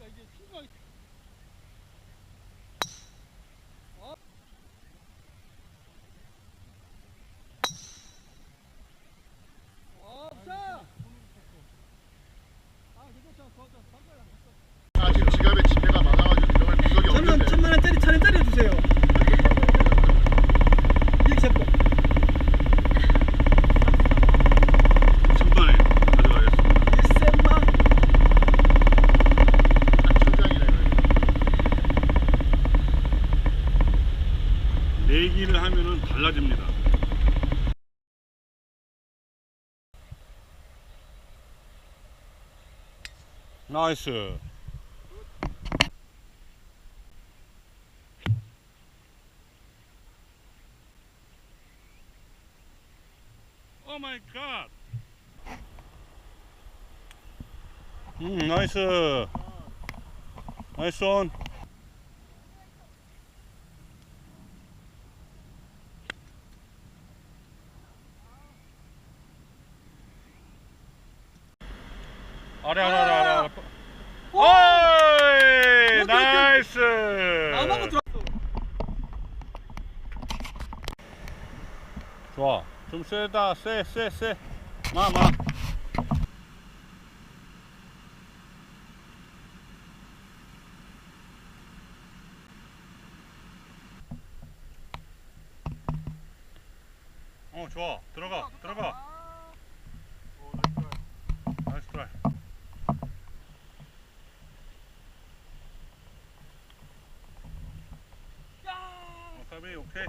그러니까 이게 피부가 Nice. Oh my god. Mm, nice. Uh, nice one. 어려 어려 어려 어이! 어, 나이스! 아마가 들어왔어. 좋아. 좀 세다. 세, 세, 세. 마, 마. okay?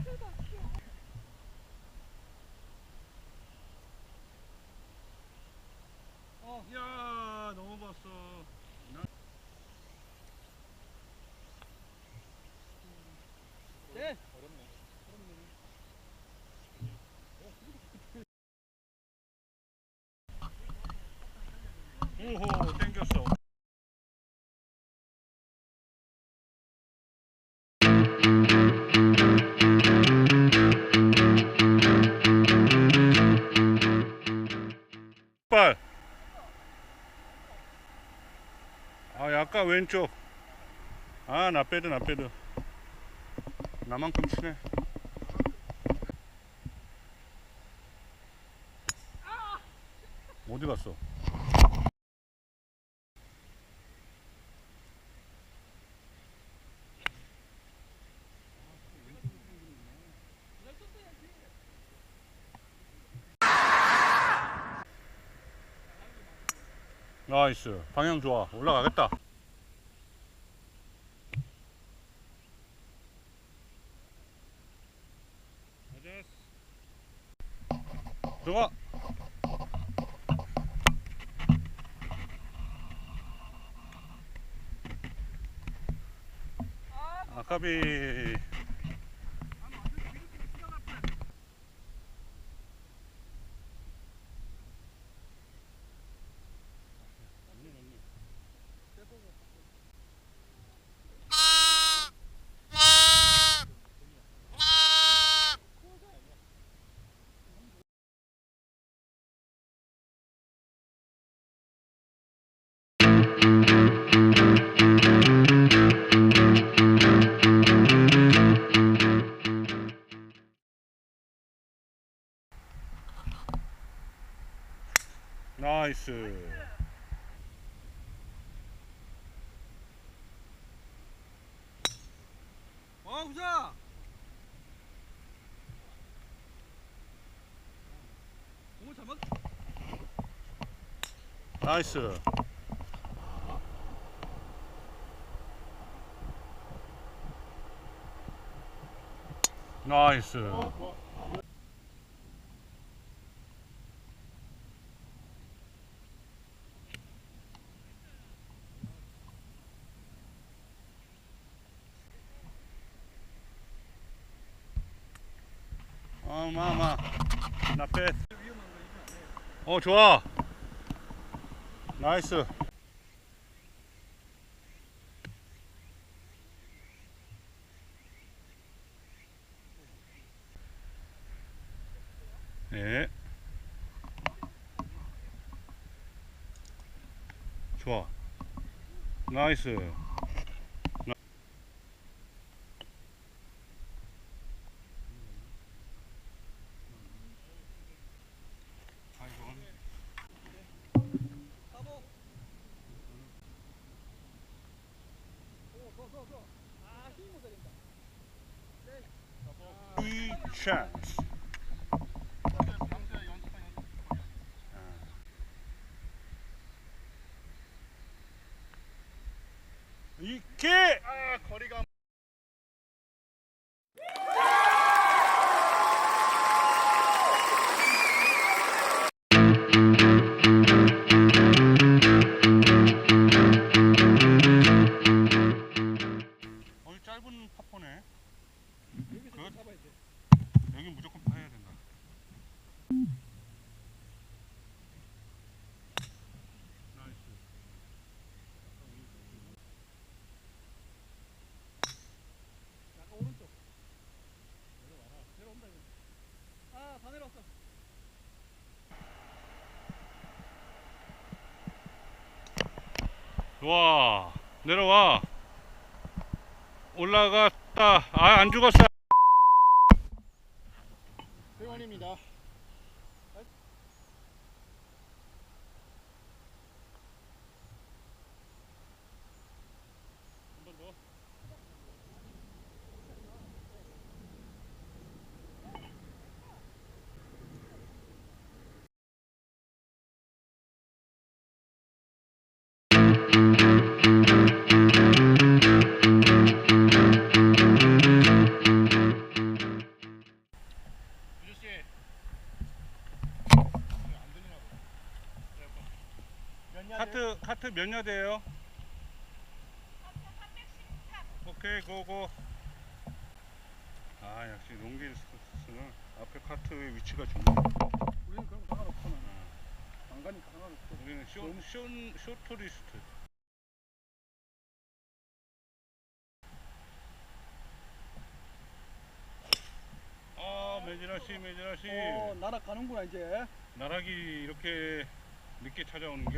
아까 왼쪽? 아 나빼드 나빼드 나만큼 치네 어디 갔어? 나이스. 방향 좋아. 올라가겠다. Kami 나이스. 나이스. 어, 마마. 나 패. 어, 좋아. 나이스. 네. 좋아. 나이스. 나- 사보. 오더더 더. 아 힘이 못 들린다. 이 좋아. 내려와. 올라갔다. 아, 안 죽었어. 카트 몇 야대예요? 오케이 고고. 아 역시 롱길스는 앞에 카트의 위치가 중요해. 우리는 거 상관없잖아. 안 가니까 상관없어. 우리는 쇼쇼 쇼토리스트. 아 매진아 씨 매진아 씨어 날아가는구나 이제. 나락이 이렇게 늦게 찾아오는겨?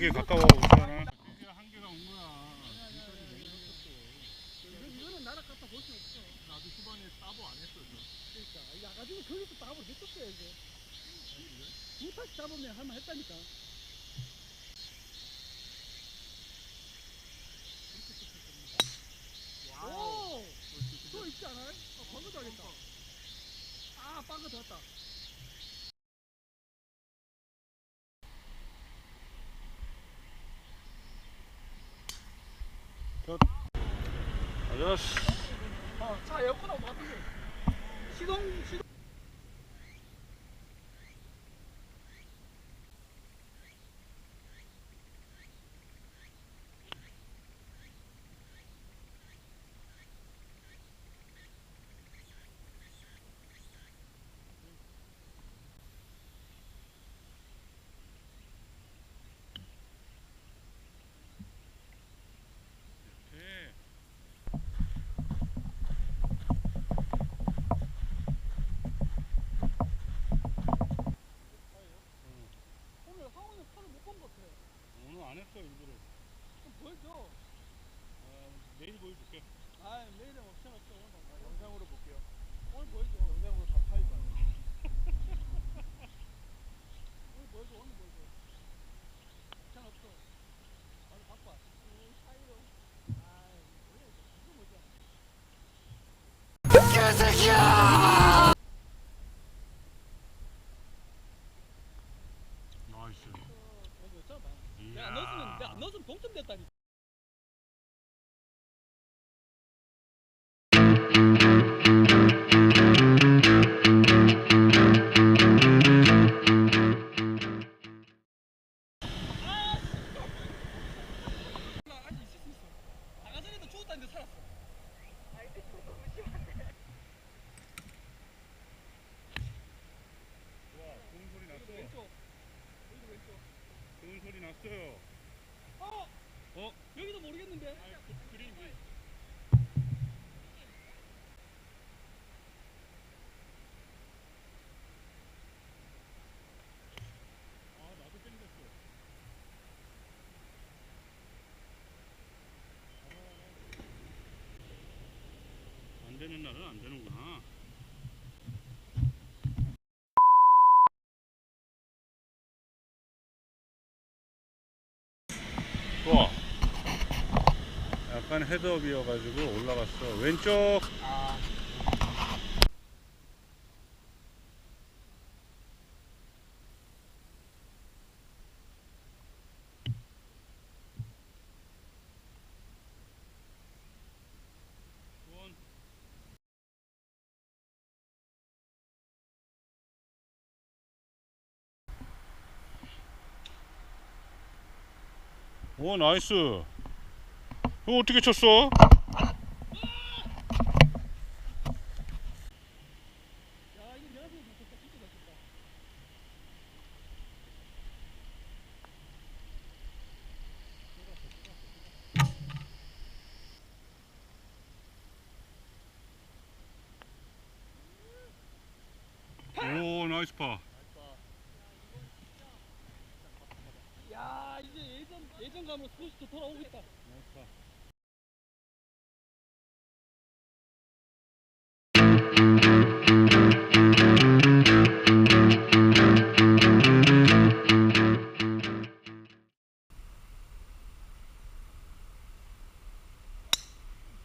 나락이 가까워 오잖아. 이거는 나락 갖다 볼 수 없어. 나도 후반에 따보 안 했어. 그러니까 야 가지고 거기서 답을 냈었어야 이제. 두 타씩 잡으면 할만 했다니까. 오! 또 있지 않아요? 어, 방금 하겠다. 아, 빵거 들었다. 어, 자, 여권 온것 같은데. 시동, 시동. захищай! 소리 났어요. 어? 어? 여기도 모르겠는데. 아, 그, 그림. 약간 헤드업이어가지고 올라갔어 왼쪽 아. 오 나이스 이거 어떻게 쳤어?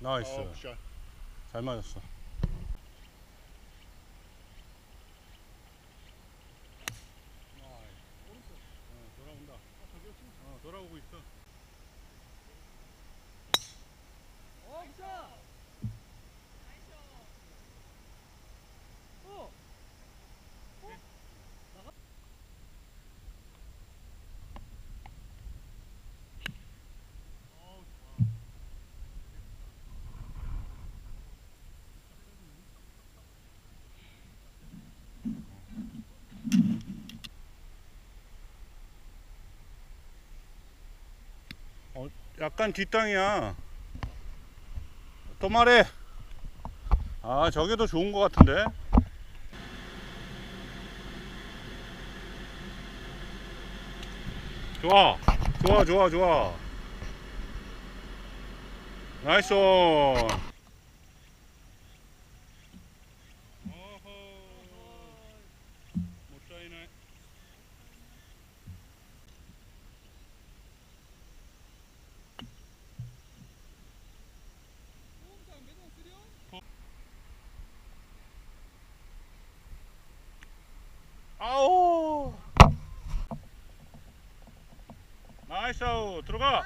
나와있어요 잘 맞았어. 약간 뒷땅이야. 또 말해. 아 저게 더 좋은 것 같은데? 좋아. 좋아 좋아 좋아. 나이스 나이스 들어가.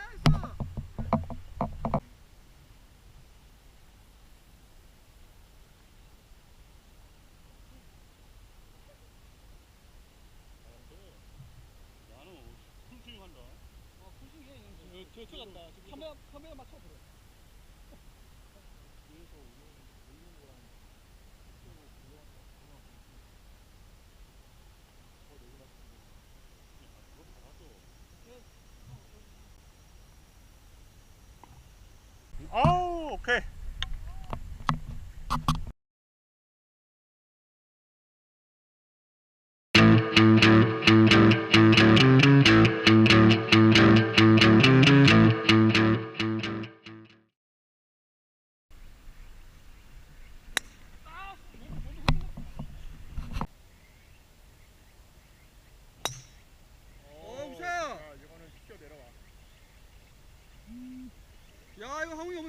아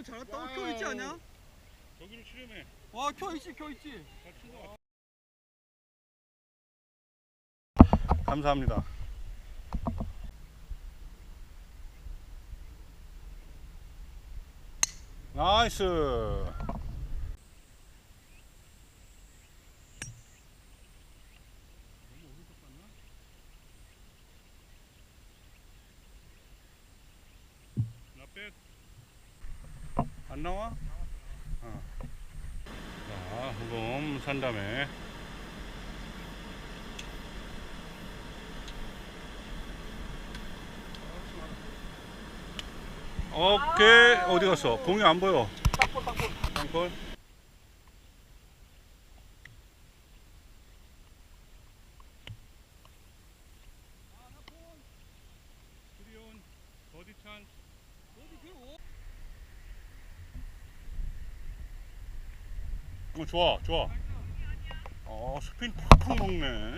오면 잘했다. 어, 켜 있지 않냐? 여기를 치려면 와, 켜 있지, 켜 있지. 감사합니다 나이스 안 나와? 어. 자, 흑음 산 다음에 오케이 어디 갔어? 공이 안 보여. 땅볼. 수리온 버디 찬. 어 좋아 좋아. 어 스핀 팍팍 먹네.